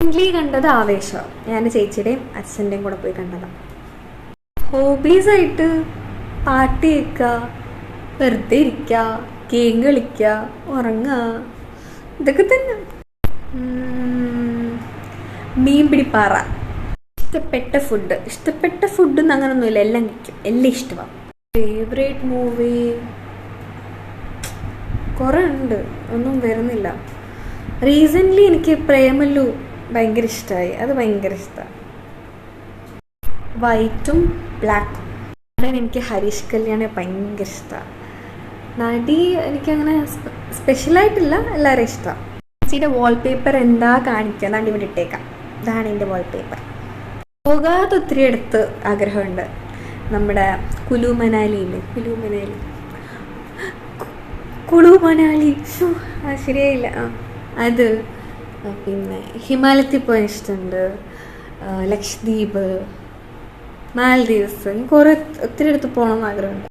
Recently കണ്ടത് ആവേശം. ഞാൻ ചേച്ചിയുടെയും അച്ഛന്റെയും കൂടെ പോയി കണ്ടതാണ് ഹോബീസായിട്ട് പാട്ട് കേൾക്കുക വെറുതെ ഇരിക്കുക ഗെയിം കളിക്കുക ഉറങ്ങുക ഇതൊക്കെ തന്നെ. മീൻ പിടിപ്പാറ. ഇഷ്ടപ്പെട്ട ഫുഡ് ഇഷ്ടപ്പെട്ട ഫുഡ് എന്ന് അങ്ങനൊന്നുമില്ല. എല്ലാം കഴിക്കും. എല്ലാം ഇഷ്ടമാണ് ഫേവറേറ്റ് മൂവി കുറേ ഉണ്ട്. ഒന്നും വരുന്നില്ല. റീസെന്റ്ലി എനിക്ക് പ്രേമല്ലു ഭയങ്കര ഇഷ്ടമായി അത് ഭയങ്കര ഇഷ്ടമാണ് വൈറ്റും ബ്ലാക്കും നടൻ എനിക്ക് ഹരീഷ് കല്യാണെ ഭയങ്കര ഇഷ്ടമാണ് നടി എനിക്കങ്ങനെ സ്പെ- സ്പെഷ്യലായിട്ടില്ല എല്ലാവരും ഇഷ്ടമാണ് ചേച്ചിയുടെ വാൾപേപ്പർ എന്താ കാണിക്കുക നടി ഇവിടെ ഇട്ടേക്കാം. ഇതാണ് എന്റെ വാൾപേപ്പർ പോകാതെ ഒത്തിരി അടുത്ത് ആഗ്രഹമുണ്ട്. നമ്മുടെ കുലു മനാലിയില്ലേ കുലു മനാലി കുളു മനാലി ശരിയായില്ല. അത് പിന്നെ ഹിമാലയത്തിൽ പോകാൻ ഇഷ്ടമുണ്ട്. ലക്ഷദ്വീപ് മാലദ്വീപ്സ് കുറേ ഒത്തിരി അടുത്ത് പോകണം എന്ന് ആഗ്രഹമുണ്ട്.